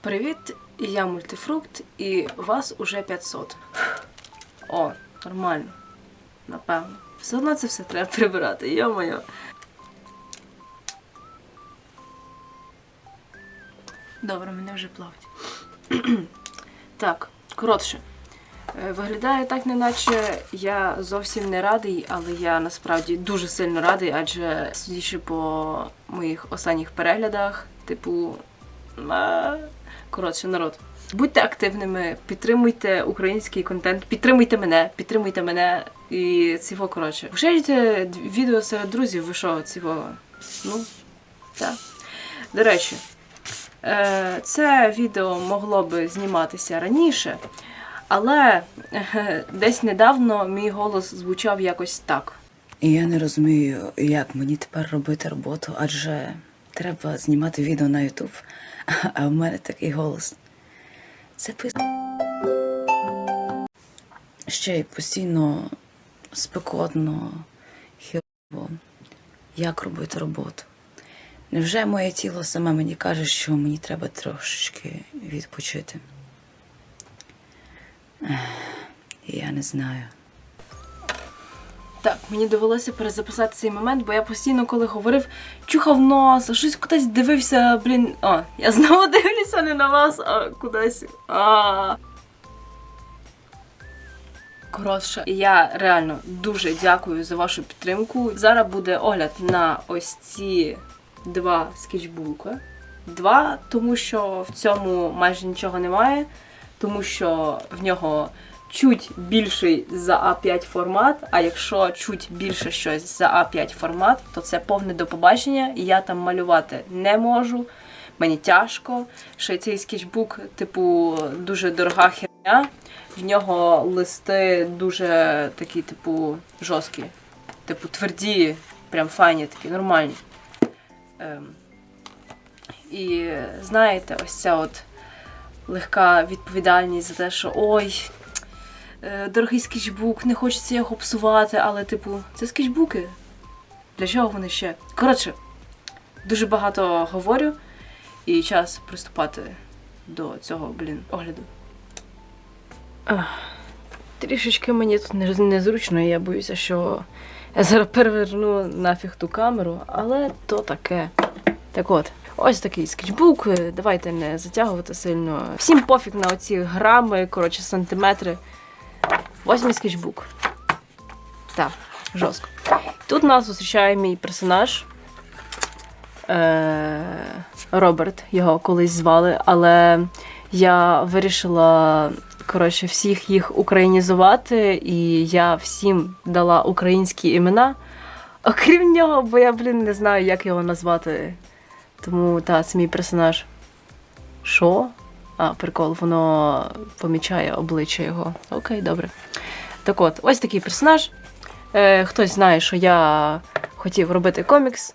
Привіт, я мультифрукт, і вас уже 500. О, нормально. Напевно. Все одно це все треба прибирати, йо-моє. Добре, мене вже плавить. так, коротше. Е, Виглядає так, неначе я зовсім не радий, але я насправді дуже сильно радий, адже судячи по моїх останніх переглядах, типу. Коротше, народ. Будьте активними, підтримуйте український контент, підтримуйте мене, підтримуйте мене і цього, коротше. Поширюйте відео серед друзів, ви що, цього. Ну, так. До речі, е, це відео могло би зніматися раніше, але е, десь недавно мій голос звучав якось так. І я не розумію, як мені тепер робити роботу, адже треба знімати відео на Ютуб, а в мене такий голос. Це пис... Ще й постійно спекотно, хірово. Як робити роботу? Невже моє тіло саме мені каже, що мені треба трошечки відпочити? Я не знаю. Так, мені довелося перезаписати цей момент, бо я постійно, коли говорив, чухав нос, щось кудись дивився, блін. О, я знову дивлюся не на вас, а кудись. А. Коротше, я реально дуже дякую за вашу підтримку. Зараз буде огляд на ось ці два скетчбуки. Два, тому що в цьому майже нічого немає, тому що в нього чуть більший за А5 формат, а якщо чуть більше щось за А5 формат, то це повне до побачення, і я там малювати не можу. Мені тяжко. Ще цей скетчбук, типу, дуже дорога херня. В нього листи дуже такі, типу, жорсткі. Типу, тверді, прям файні, такі, нормальні. Ем. І знаєте, ось ця от легка відповідальність за те, що ой, дорогий скетчбук, не хочеться його псувати, але, типу, це скетчбуки. Для чого вони ще? Коротше, дуже багато говорю, і час приступати до цього, блін, огляду. Трішечки мені тут незручно, і я боюся, що я зараз переверну нафіг ту камеру, але то таке. Так от, ось такий скетчбук. е, Давайте не затягувати сильно. Всім пофіг на оці грами, коротше, сантиметри. Ось мій скетчбук. Так, жорстко. Тут нас зустрічає мій персонаж. Е- Роберт, його колись звали, але я вирішила коротше, всіх їх українізувати, і я всім дала українські імена. Окрім нього, бо я, блін, не знаю, як його назвати. Тому та, це мій персонаж. Що? А, прикол, воно помічає обличчя його. Окей, добре. Так от, ось такий персонаж. Е, хтось знає, що я хотів робити комікс,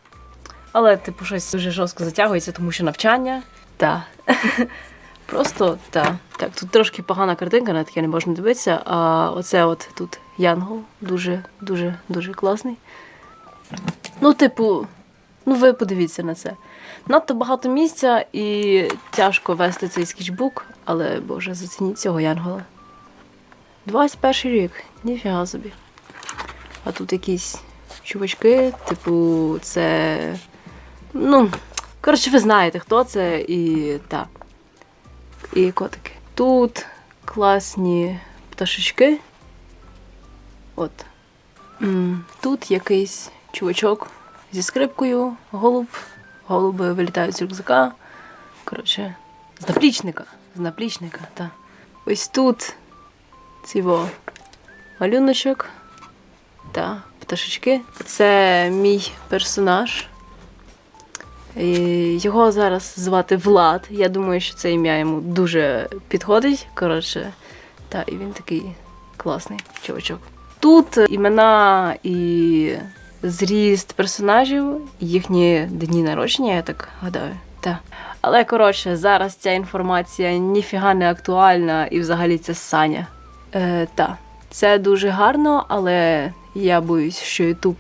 але, типу, щось дуже жорстко затягується, тому що навчання. Та. Просто та. Так, тут трошки погана картинка, на таке не можна дивитися. А оце от тут Янгол дуже, дуже, дуже класний. Ну, типу, ну ви подивіться на це. Надто багато місця і тяжко вести цей скетчбук, але боже, зацініть цього Янгола. 21 рік, ніфіга собі. А тут якісь чувачки, типу, це. Ну, коротше, ви знаєте, хто це, і так. І котики. Тут класні пташечки. От. Тут якийсь чувачок зі скрипкою, голуб. Голуби вилітають з рюкзака. Коротше, з наплічника. З наплічника, так. Ось тут ціво малюночок та пташечки. Це мій персонаж. Його зараз звати Влад. Я думаю, що це ім'я йому дуже підходить. Коротше, та і він такий класний чувачок. Тут імена і зріст персонажів, їхні дні народження, я так гадаю. Та. Але коротше, зараз ця інформація ніфіга не актуальна, і взагалі це Саня. Е, та. Це дуже гарно, але я боюсь, що Ютуб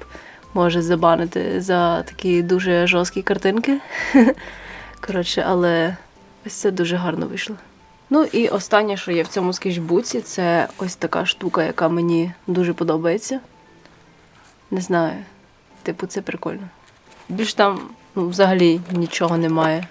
може забанити за такі дуже жорсткі картинки. Коротше, але Ось це дуже гарно вийшло. Ну і останнє, що є в цьому скетчбуці, це ось така штука, яка мені дуже подобається. Не знаю. Типу, це прикольно. Більш там ну, взагалі нічого немає.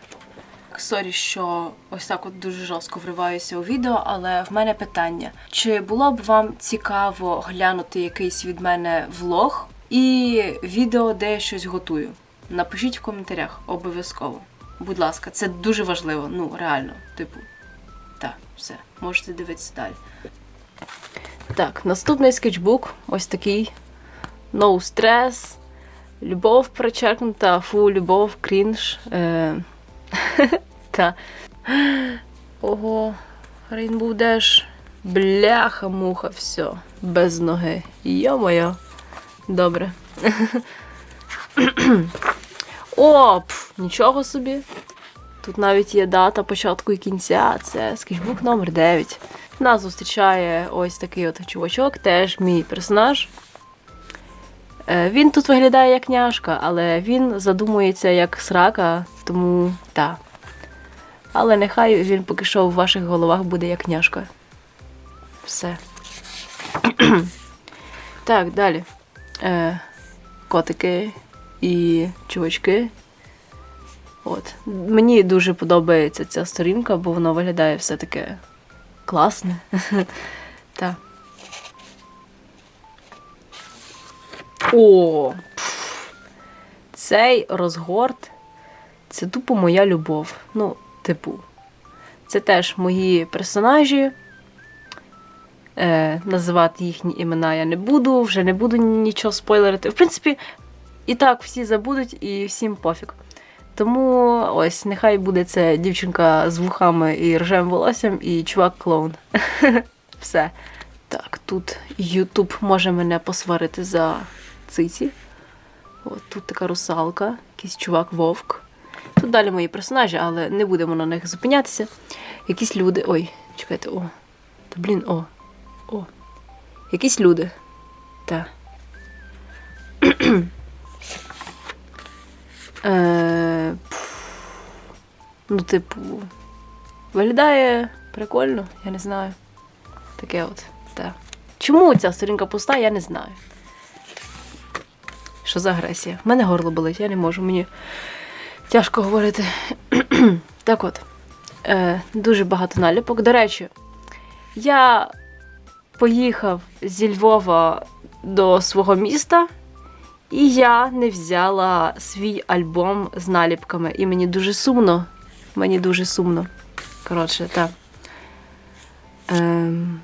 Сорі, що ось так от дуже жорстко вриваюся у відео, але в мене питання: чи було б вам цікаво глянути якийсь від мене влог і відео, де я щось готую? Напишіть в коментарях обов'язково. Будь ласка, це дуже важливо. Ну, реально, типу. Так, все, можете дивитися далі. Так, наступний скетчбук ось такий. No stress. Любов перечеркнута, фу, любов, крінж. Е... Та. Ого, Rainbow Dash. Бляха, муха, все. Без ноги. Йо-моє. Добре. О, пф, нічого собі. Тут навіть є дата початку і кінця. Це скетчбук номер 9. Нас зустрічає ось такий от чувачок, теж мій персонаж. Е, Він тут виглядає як няшка, але він задумується як срака, тому так. Але нехай він поки що в ваших головах буде як няшка. Все. так, далі. Е, котики і чувачки. От. Мені дуже подобається ця сторінка, бо вона виглядає все таке класне. Так. О! Цей розгорт це тупо моя любов. Ну, типу, це теж мої персонажі. Е, називати їхні імена я не буду, вже не буду нічого спойлерити. В принципі, і так всі забудуть, і всім пофіг. Тому ось, нехай буде це дівчинка з вухами і рожевим волоссям, і чувак клоун. Все. Так, тут Ютуб може мене посварити за циці. От тут така русалка, якийсь чувак вовк. Тут далі мої персонажі, але не будемо на них зупинятися. Якісь люди. Ой, чекайте, о. Та блін, о. О. Якісь люди. Так. Е, ну, типу, виглядає прикольно, я не знаю. Таке от. Так. Чому ця сторінка пуста, я не знаю. Що за агресія? В мене горло болить, я не можу, мені тяжко говорити. так от, е, дуже багато наліпок. До речі, я поїхав зі Львова до свого міста, і я не взяла свій альбом з наліпками. І мені дуже сумно. Мені дуже сумно. Коротше, так. Ем...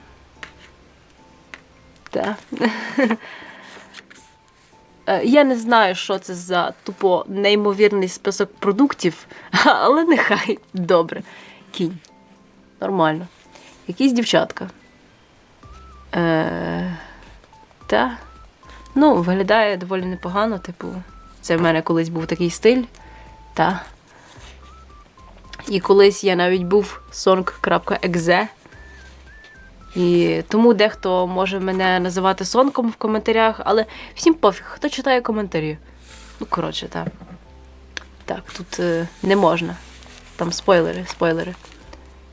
Так. Е, Я не знаю, що це за тупо неймовірний список продуктів, але нехай добре. Кінь. Нормально. Якісь дівчатка. Е, та. Ну, виглядає доволі непогано, типу, це в мене колись був такий стиль. Та. І колись я навіть був song.exe. І тому дехто може мене називати сонком в коментарях, але всім пофіг, хто читає коментарі. Ну, коротше, так. Так, тут е, не можна. Там спойлери, спойлери.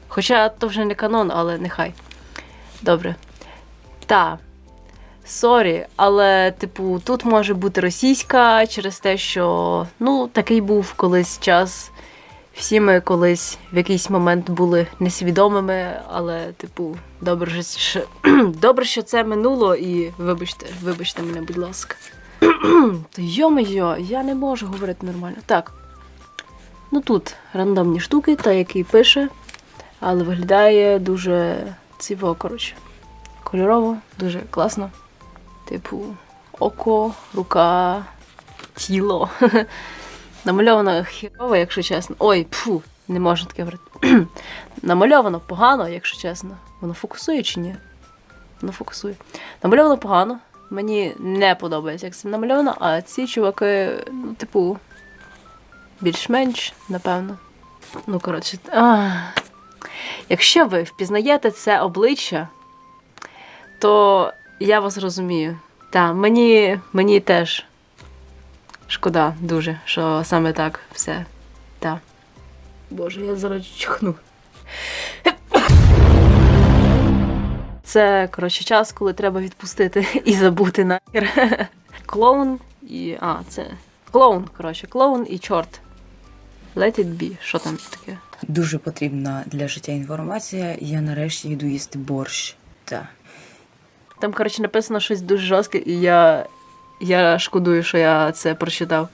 Хоча то вже не канон, але нехай. Добре. Та. Сорі, але, типу, тут може бути російська через те, що ну, такий був колись час. Всі ми колись в якийсь момент були несвідомими, але, типу, добре, що, добре, що це минуло, і вибачте, вибачте мене, будь ласка. Йо-моє, я не можу говорити нормально. Так. Ну тут рандомні штуки, та який пише, але виглядає дуже ціво, коротше. Кольорово, дуже класно. Типу, око, рука, тіло. Намальовано хірово, якщо чесно. Ой, пфу, не можна таке говорити. Намальовано погано, якщо чесно. Воно фокусує чи ні? Воно фокусує. Намальовано погано. Мені не подобається, як це намальовано, а ці чуваки, ну, типу, більш-менш, напевно. Ну, коротше. Якщо ви впізнаєте це обличчя, то я вас розумію. Та, мені, мені теж шкода дуже, що саме так все. Та. Боже, я зараз чихну. Це, коротше, час, коли треба відпустити і забути нахер. Клоун і. А, це. Клоун, коротше, клоун і чорт. Let it be. Що там таке? Дуже потрібна для життя інформація. Я нарешті йду їсти борщ. Так. Там, коротше, написано щось дуже жорстке, і я, я шкодую, що я це прочитав.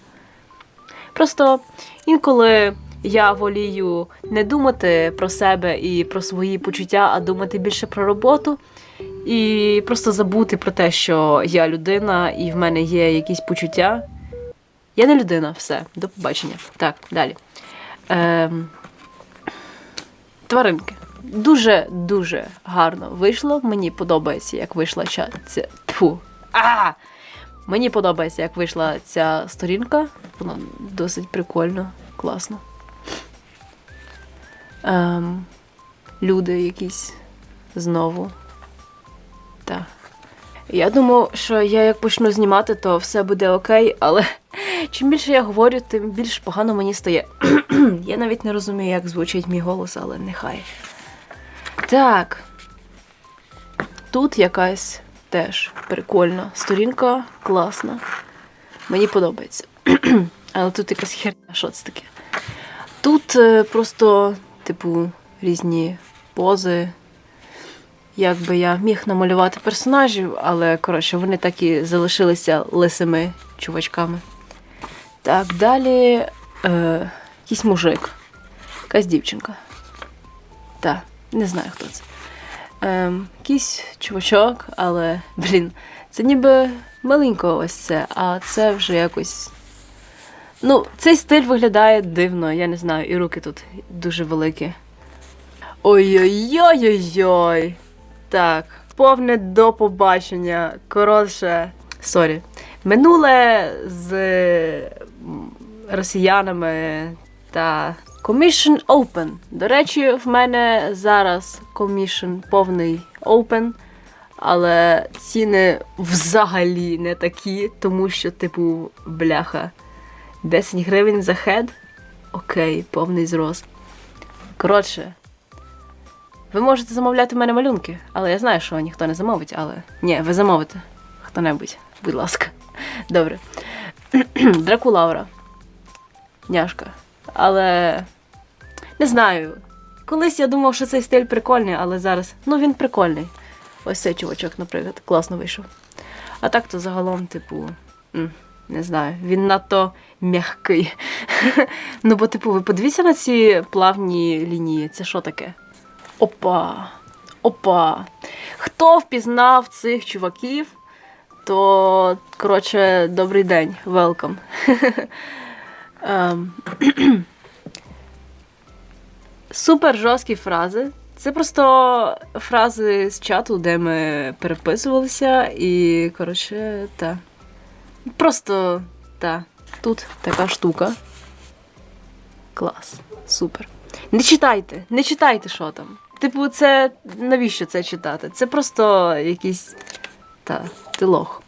Просто інколи я волію не думати про себе і про свої почуття, а думати більше про роботу. І просто забути про те, що я людина і в мене є якісь почуття. Я не людина, все, до побачення. Так, далі. Ем... Тваринки. Дуже дуже гарно вийшло. Мені подобається, як вийшла ця. тьфу. А! Мені подобається, як вийшла ця сторінка. Вона досить прикольно, класно. Ем, люди якісь знову. Так. Я думав, що я як почну знімати, то все буде окей, але чим більше я говорю, тим більш погано мені стає. я навіть не розумію, як звучить мій голос, але нехай. Так. Тут якась теж прикольна сторінка, класна. Мені подобається. Але тут якась херня, що це таке? Тут е, просто, типу, різні пози. Якби я міг намалювати персонажів, але коротше, вони так і залишилися лисими чувачками. Так, далі е, якийсь мужик, якась дівчинка. Так, не знаю, хто це. Ем, якийсь чувачок, але, блін, це ніби маленько ось це, а це вже якось. Ну, цей стиль виглядає дивно, я не знаю, і руки тут дуже великі. Ой-ой-ой-ой-ой. Так, повне до побачення. Коротше, сорі. Минуле з росіянами та Commission Open. До речі, в мене зараз Commission повний Open, але ціни взагалі не такі, тому що, типу, бляха, 10 гривень за хед. Окей, повний зрос. Коротше, ви можете замовляти в мене малюнки, але я знаю, що ніхто не замовить, але. Ні, ви замовите. Хто-небудь, будь ласка. Добре. Дракулаура. Няшка. Але. Не знаю. Колись я думав, що цей стиль прикольний, але зараз. Ну, він прикольний. Ось цей чувачок, наприклад, класно вийшов. А так то загалом, типу. Не знаю, він надто м'який. ну, бо, типу, ви подивіться на ці плавні лінії. Це що таке? Опа. Опа. Хто впізнав цих чуваків, то, коротше, добрий день, welcome. Ем, Супер жорсткі фрази. Це просто фрази з чату, де ми переписувалися, і, коротше, та. Просто та. Тут така штука. Клас. Супер. Не читайте, не читайте, що там. Типу, це навіщо це читати? Це просто якийсь та, ти лох.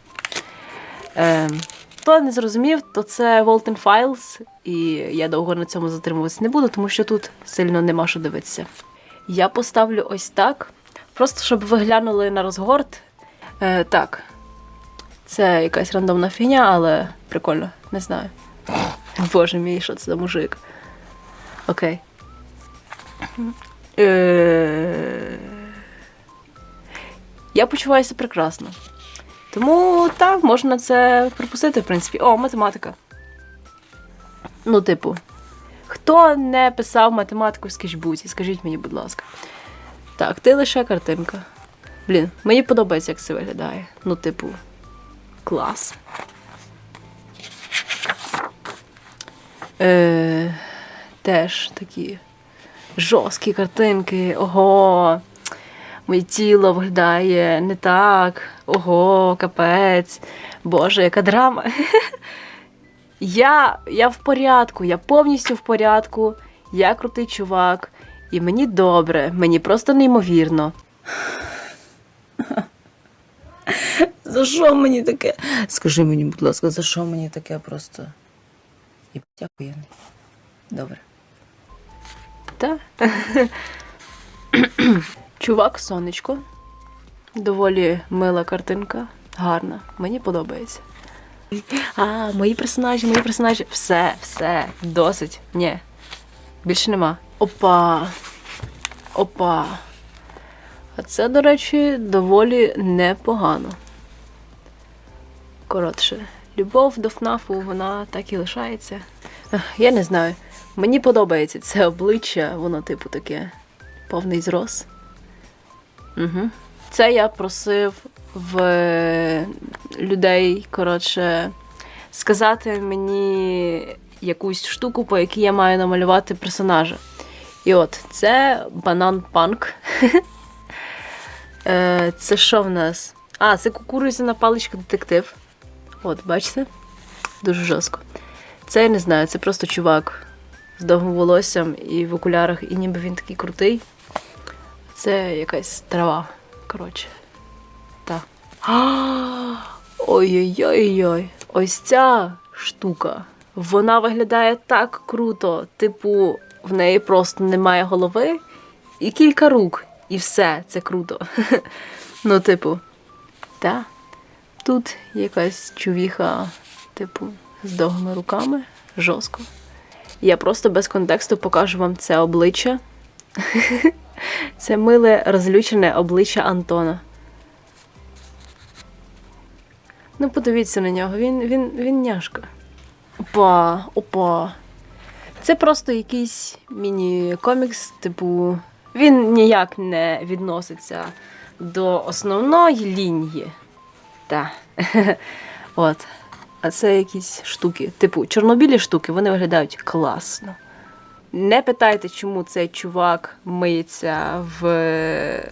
Ем, хто не зрозумів, то це Волтен Files, і я довго на цьому затримуватися не буду, тому що тут сильно нема що дивитися. Я поставлю ось так, просто щоб ви глянули на розгорт. Е, так. Це якась рандомна фігня, але прикольно, не знаю. Боже мій, що це за мужик. Окей. Е, Я почуваюся прекрасно. Тому так, можна це припустити, в принципі. О, математика. Ну, типу, хто не писав математику в скетчбуці, скажіть мені, будь ласка. Так, ти лише картинка. Блін, мені подобається, як це виглядає. Ну, типу, клас. Е, теж такі жорсткі картинки. Ого. Моє тіло виглядає не так. Ого, капець. Боже, яка драма. Я, я в порядку, я повністю в порядку. Я крутий чувак, і мені добре, мені просто неймовірно. За що мені таке? Скажи мені, будь ласка, за що мені таке просто? І дякую. Добре. Та? Чувак, сонечко. Доволі мила картинка. Гарна. Мені подобається. А, мої персонажі, мої персонажі. Все, все, досить. Ні. Більше нема. Опа. Опа. А це, до речі, доволі непогано. Коротше, любов до ФНАФу, вона так і лишається. Я не знаю. Мені подобається це обличчя, воно, типу, таке повний зрос. Угу. Це я просив в людей, коротше, сказати мені якусь штуку, по якій я маю намалювати персонажа. І от, це банан панк. Е, Це що в нас? А, це кукурузяна паличка детектив. От, бачите? Дуже жорстко. Це я не знаю, це просто чувак з довгим волоссям і в окулярах, і ніби він такий крутий. Це якась трава. Коротше. Так. Ой-ой-ой-ой. Ось ця штука. Вона виглядає так круто. Типу, в неї просто немає голови і кілька рук. І все, це круто. Ну, типу, та. Тут якась чувіха, типу, з довгими руками, жорстко. Я просто без контексту покажу вам це обличчя. Це миле розлючене обличчя Антона. Ну, подивіться на нього, він, він, він няшка. Опа, опа. Це просто якийсь міні-комікс, типу, він ніяк не відноситься до основної лінії. Так. От. А це якісь штуки. Типу, чорнобілі штуки, вони виглядають класно. Не питайте, чому цей чувак миється в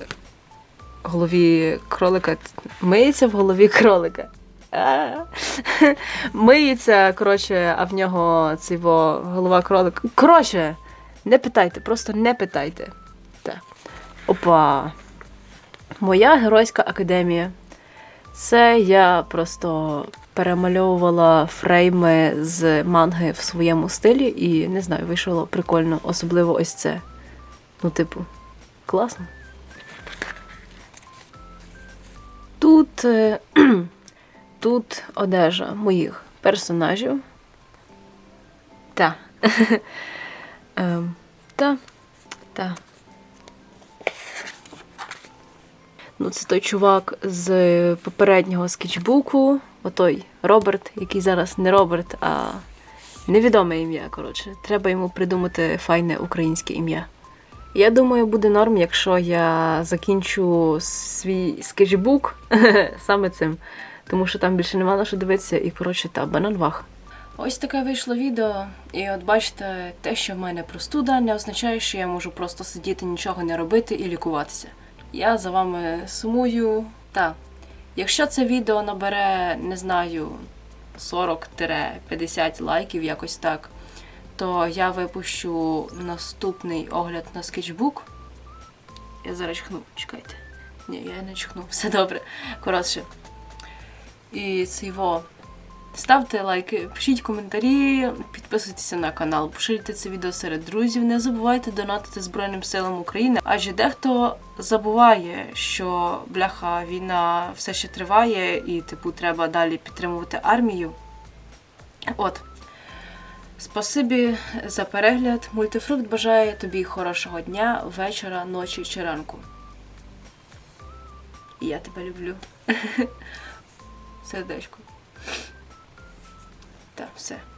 голові кролика. Миється в голові кролика. Миється, коротше, а в нього ціво голова кролика. Коротше, не питайте, просто не питайте. Так. Опа. Моя геройська академія. Це я просто перемальовувала фрейми з манги в своєму стилі, і не знаю, вийшло прикольно, особливо ось це. Ну, типу, класно. Тут, е, тут одежа моїх персонажів. Та. Ем, Та. Та. Ну, це той чувак з попереднього скетчбуку, отой Роберт, який зараз не Роберт, а невідоме ім'я. Коротше, треба йому придумати файне українське ім'я. Я думаю, буде норм, якщо я закінчу свій скетчбук саме цим, тому що там більше нема на що дивитися, і коротше, та банан вах. Ось таке вийшло відео, і от бачите, те, що в мене простуда, не означає, що я можу просто сидіти, нічого не робити і лікуватися. Я за вами сумую. Та, якщо це відео набере, не знаю, 40-50 лайків, якось так, то я випущу наступний огляд на скетчбук. Я зараз чхну, чекайте. Ні, я не чхну, все добре. Коротше. І це його. Ставте лайки, пишіть коментарі, підписуйтеся на канал, поширюйте це відео серед друзів. Не забувайте донатити Збройним силам України, адже дехто забуває, що бляха війна все ще триває, і типу треба далі підтримувати армію. От. Спасибі за перегляд. Мультифрукт бажає тобі хорошого дня, вечора, ночі чи ранку. І я тебе люблю. Сердечко. Так, все.